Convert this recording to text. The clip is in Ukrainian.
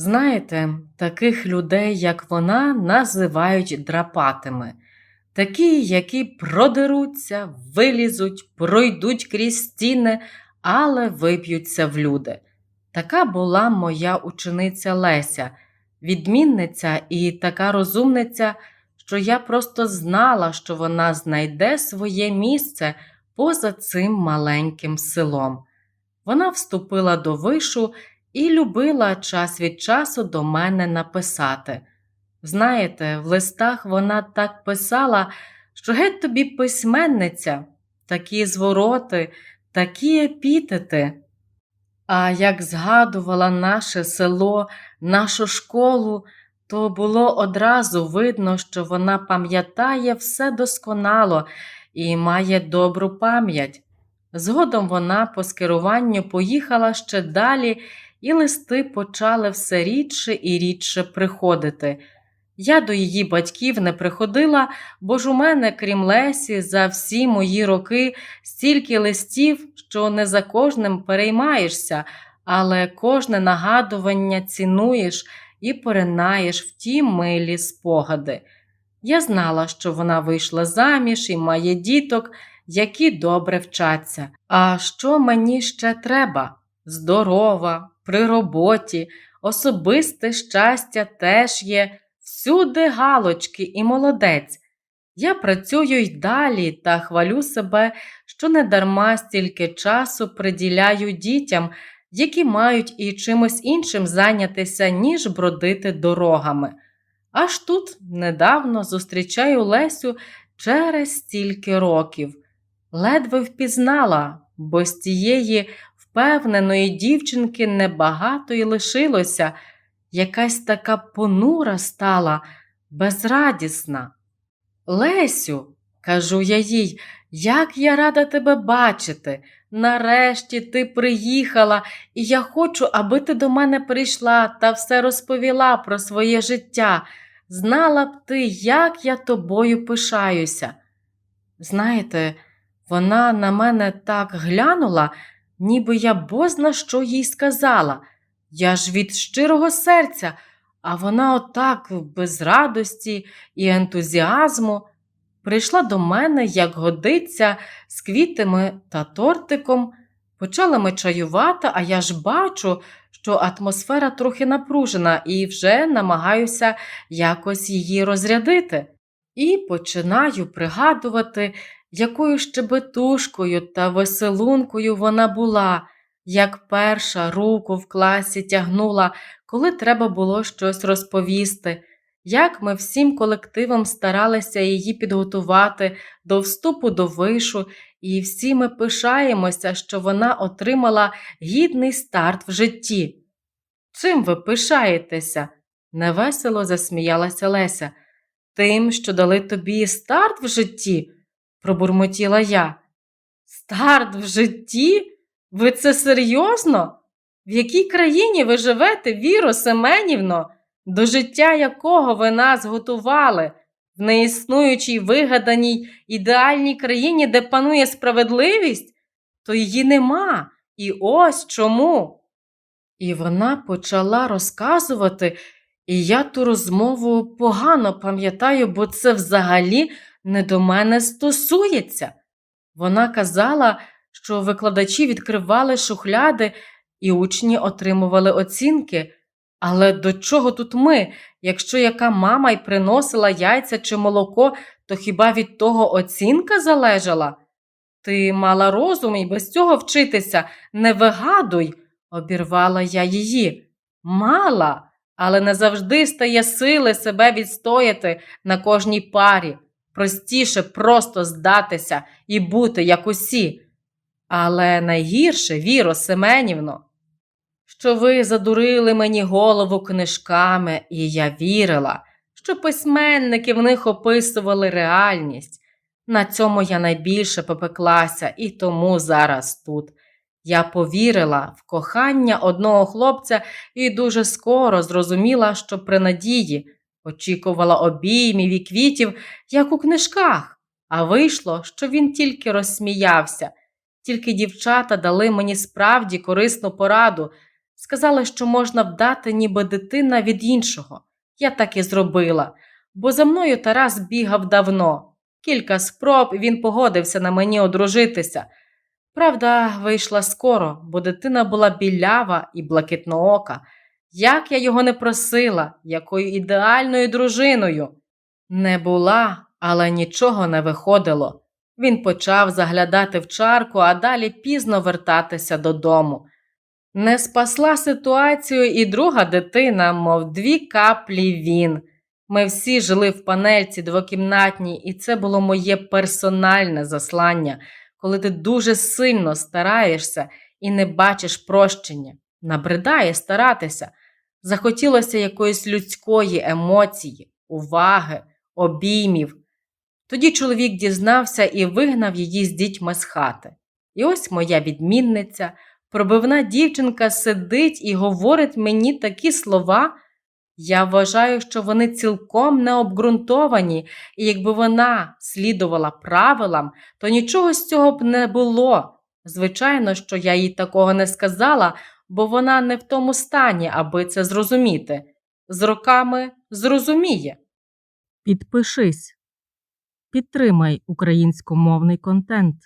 Знаєте, таких людей, як вона, називають драпатими. Такі, які продеруться, вилізуть, пройдуть крізь стіни, але вип'ються в люди. Така була моя учениця Леся, відмінниця і така розумниця, що я просто знала, що вона знайде своє місце поза цим маленьким селом. Вона вступила до вишу і любила час від часу до мене написати. Знаєте, в листах вона так писала, що геть тобі письменниця, такі звороти, такі епітети. А як згадувала наше село, нашу школу, то було одразу видно, що вона пам'ятає все досконало і має добру пам'ять. Згодом вона по скеруванню поїхала ще далі, і листи почали все рідше і рідше приходити. Я до її батьків не приходила, бо ж у мене, крім Лесі, за всі мої роки стільки листів, що не за кожним переймаєшся, але кожне нагадування цінуєш і поринаєш в ті милі спогади. Я знала, що вона вийшла заміж і має діток, які добре вчаться. А що мені ще треба? Здорова, при роботі, особисте щастя теж є, всюди галочки і молодець. Я працюю й далі та хвалю себе, що недарма стільки часу приділяю дітям, які мають і чимось іншим зайнятися, ніж бродити дорогами. Аж тут недавно зустрічаю Лесю через стільки років. Ледве впізнала, бо з тієї впевненої дівчинки небагато й лишилося, якась така понура стала, безрадісна. Лесю, кажу я їй, як я рада тебе бачити. Нарешті ти приїхала, і я хочу, аби ти до мене прийшла та все розповіла про своє життя. Знала б ти, як я тобою пишаюся. Знаєте, вона на мене так глянула, ніби я бозна що їй сказала. Я ж від щирого серця, а вона отак, без радості і ентузіазму, прийшла до мене, як годиться, з квітами та тортиком. Почали ми чаювати, а я ж бачу, що атмосфера трохи напружена, і вже намагаюся якось її розрядити. І починаю пригадувати, якою щебетушкою та веселункою вона була, як перша руку в класі тягнула, коли треба було щось розповісти, як ми всім колективом старалися її підготувати до вступу до вишу, і всі ми пишаємося, що вона отримала гідний старт в житті. Чим ви пишаєтеся? невесело засміялася Леся. Тим, що дали тобі старт в житті, пробурмотіла я. Старт в житті? Ви це серйозно? В якій країні ви живете, Віро Семенівно, до життя якого ви нас готували, в неіснуючій вигаданій ідеальній країні, де панує справедливість, то її нема. І ось чому. І вона почала розказувати, і я ту розмову погано пам'ятаю, бо це взагалі не до мене стосується. Вона казала, що викладачі відкривали шухляди і учні отримували оцінки. Але до чого тут ми? Якщо яка мама й приносила яйця чи молоко, то хіба від того оцінка залежала? Ти мала розум і без цього вчитися, не вигадуй, обірвала я її. Мала, але не завжди стає сили себе відстояти на кожній парі. Простіше просто здатися і бути як усі. Але найгірше, Віро Семенівно, що ви задурили мені голову книжками, і я вірила, що письменники в них описували реальність. На цьому я найбільше попеклася і тому зараз тут. Я повірила в кохання одного хлопця і дуже скоро зрозуміла, що при надії очікувала обіймів і квітів, як у книжках, а вийшло, що він тільки розсміявся. Тільки дівчата дали мені справді корисну пораду Сказали, що можна вдати, ніби дитина від іншого. Я так і зробила, бо за мною Тарас бігав давно. Кілька спроб він погодився на мені одружитися. Правда, вийшла скоро, бо дитина була білява і блакитноока. Як я його не просила, якою ідеальною дружиною. Не була, але нічого не виходило. Він почав заглядати в чарку, а далі пізно вертатися додому. Не спасла ситуацію і друга дитина, мов дві каплі він. Ми всі жили в панельці двокімнатній, і це було моє персональне заслання, коли ти дуже сильно стараєшся і не бачиш прощення. Набридає старатися. Захотілося якоїсь людської емоції, уваги, обіймів. Тоді чоловік дізнався і вигнав її з дітьми з хати. І ось моя відмінниця, пробивна дівчинка сидить і говорить мені такі слова. Я вважаю, що вони цілком необґрунтовані, і якби вона слідувала правилам, то нічого з цього б не було. Звичайно, що я їй такого не сказала, бо вона не в тому стані, аби це зрозуміти. З роками зрозуміє. Підпишись. Підтримай українськомовний контент.